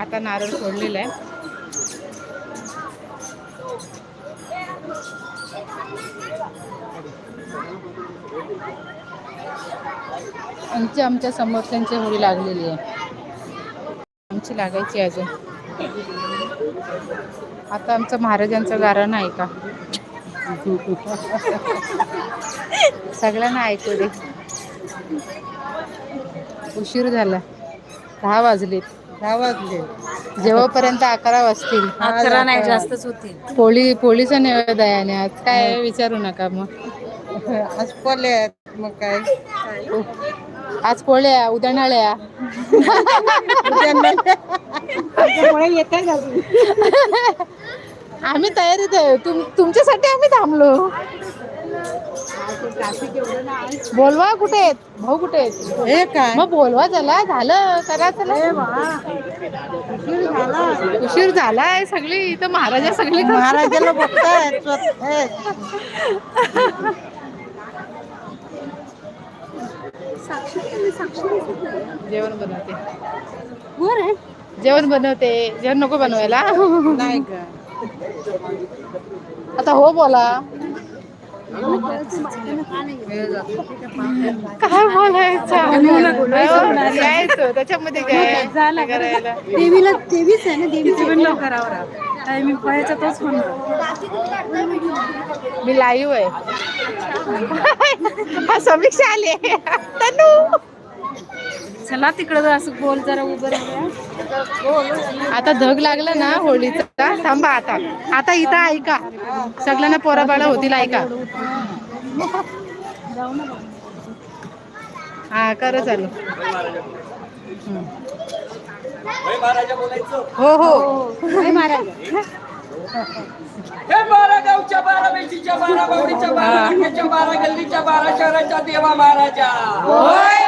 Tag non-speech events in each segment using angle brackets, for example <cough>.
आता नारळ सोडलेला आहे. आमच्या आमच्या समोरच्यांची होळी लागलेली आहे. आमची लागायची अजून. आता आमचं महाराजांचं गारण आहे का? सगळ्यांना ऐकू दे. उशीर झाला. दहा वाजलेत. दहा वाजले जेव्हापर्यंत अकरा वाजतील. अकरा नाही जास्तच होतील. पोळी पोळीचा नैवेद्य आहे आणि आज काय विचारू नका मग. आज आहेत मग काय? आज पोळ्या उद्या नाळ्या. आम्ही तयारीत आहे. तुम तुमच्यासाठी आम्ही थांबलो. बोलवा कुठे आहेत? भाऊ कुठे आहेत? हे काय? मग बोलवा चला झालं करा चला उशीर झालाय सगळी इथं महाराजा सगळी महाराजाला बघतायत. जेवण बनवते. जेवण बनवते. जेवण नको बनवायला. आता हो बोला. काय बोलायचं? त्याच्यामध्ये काय? काय करायला. देवीला देवीच आहे ना देवीचं पण लवकर आवरा. काय मी फळाचा तोच मी लाईव्ह आहे. <laughs> हा, समीक्षा आले. तनू चला तिकडं असं बोल जरा उभं राहूया. आता धग लागला ना होळीचा. थांबा आता. आता इथं ऐका. सगळ्यांना पोराबाळा होतील ऐका. हा कर चालू. हो हो. हे बारा गावच्या बारा बेशीच्या बारा बावडीच्या बारा गल्लीच्या बारा शहराच्या देवा महाराजा. होय. महाराजा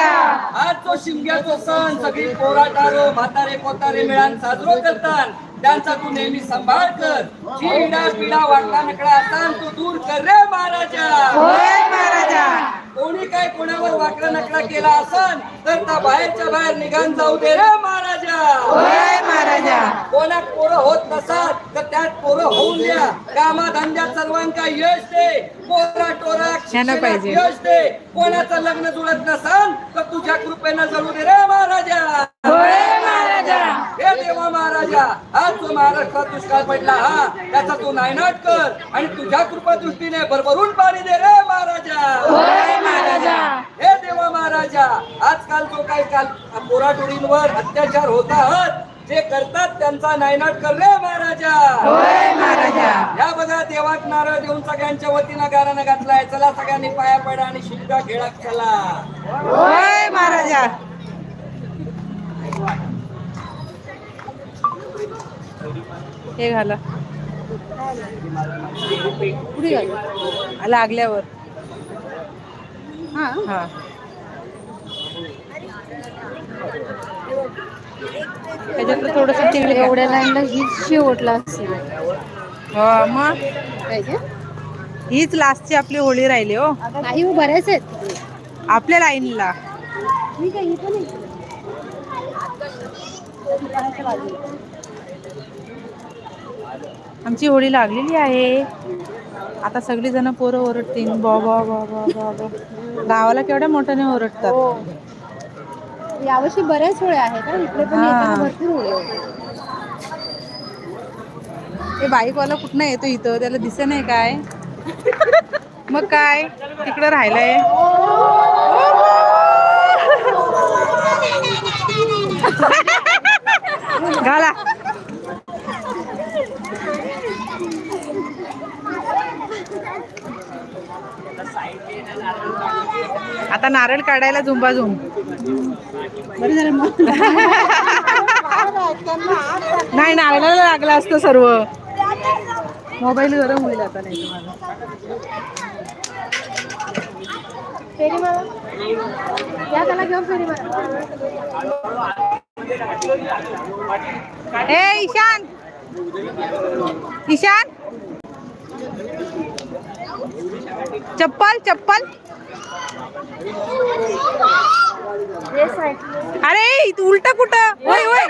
आज तो शिमग्याचो सण सगळी पोरा टारो म्हातारे कोतारे मिळान साजरो करतात. त्यांचा तू नेहमी सांभाळ कर. जी इडा पिडा वाटला नकडा असान तो दूर कर रे महाराजा. महाराजा. कोणी काय कोणावर वाकडा नकडा केला असन तर त्या बाहेरच्या बाहेर निघान जाऊ दे रे महाराजा. होय महाराजा. कोणाक पोरं होत नसात तर त्यात पोरं होऊन द्या. कामा धंद्यात सर्वांका यश दे पोरा टोरा ह्यानं पाहिजे. यश दे. कोणाचं लग्न जुळत नसाल तर तुझ्या कृपेनं जळू दे रे महाराजा. होय महाराजा हे देवा महाराजा आज जो महाराष्ट्रात दुष्काळ पडला हा त्याचा तू नायनाट कर आणि तुझ्या कृपा दृष्टीने भरभरून पाणी दे रे महाराजा. हे देवा महाराजा आजकाल जो काही काल पोराटोरींवर अत्याचार होत आहात जे करतात त्यांचा नायनाट कर रे महाराजा. महाराजा. या बघा देवात नारळ देऊन सगळ्यांच्या वतीनं गारानं घातलाय. चला सगळ्यांनी पाया पडा आणि शिल्पा खेळात चला. महाराजा. हे घाला. घाला. लागल्यावर. हा. त्याच्यातलं थोडस एवढ्या लाईनला हीच शेवटला असेल. हो मग? हीच लास्टची आपली होळी राहिली हो. काही हो, बऱ्याच आहेत. आपल्या लाईनला. ठीक ही आहे. आमची होळी लागलेली आहे. आता सगळी जण पोरं ओरडतील. बा बा बा बा बा बा. गावाला केवढ्या मोठ्याने ओरडतात. यावर्षी बऱ्याच होळ्या आहेत हा. इकडे पण हा. भरपूर होळ्या. ते बाईकवाला कुठनं येतो इथं? त्याला दिसे नाही काय? <laughs> मग काय? तिकडं राहिलंय. <laughs> घाला. आता नारळ काढायला झुंबा झुंब. नाही नारळाला लागलं असतं सर्व. मोबाईल गरम होईल आता नाही तुम्हाला ईशान. ईशान. चप्पल चप्पल। अरे तू उलटा कुटा ओए ओए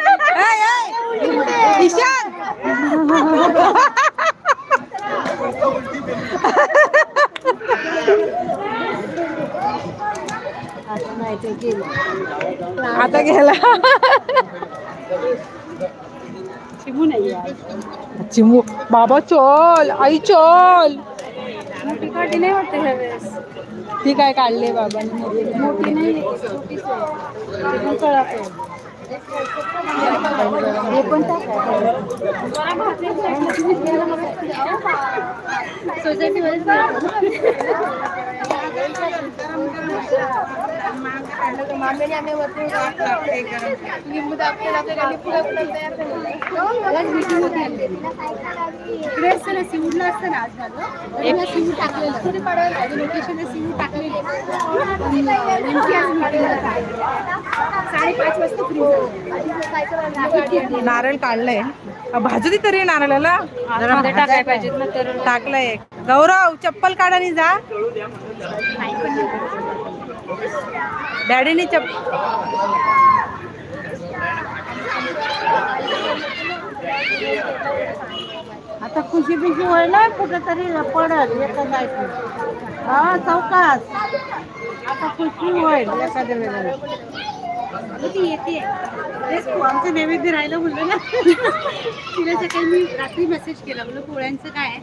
ईशान आता गेला. चिमू नाही चिमू, बाबा, चल, आई, चल. मोठी काठी नाही वाटते ह्या वेळेस. ती काय काढले बाबांनी? मोठी नाही छोटीच आहे. ते पण कळप. आहे हे पण सोसायटी इकडे असतं ना सिवूडला असतं ना आज झालं एक सिवूड टाकलेलं. तरी पडवलं लोकेशन सिवूड टाकलेले. नेमकी आज meeting ला साडेपाच वाजता फ्री नारळ काढलंय. भाजू दे तरी नारळाला. मध्ये टाकाय पाहिजेत ना तर टाकलंय. गौरव चप्पल काढ आणि जा. डॅडीनी चप्पल आता खुशी बिशी व्हायला कुठेतरी पडल एका जायचं हा चौकास आता खुशी होईल एखाद्या वेळेला. ती येते. तेच आमचं नैवेद्य राहिलं म्हणलं ना. तिला सकाळी मी रात्री मेसेज केला. म्हणलं पोळ्यांचं काय आहे?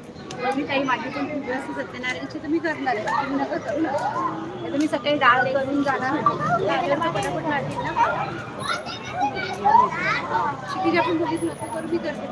मी काही माझी पण पूजा असं सत्यनारायणची तर मी करणार आहे. तुम्ही नका करू ना. तर मी सकाळी डाळ करून जाणार. होते. आपल्याला पटापट लागेल ना क्षितिजा आपण बोलीच नसते करू मी करते.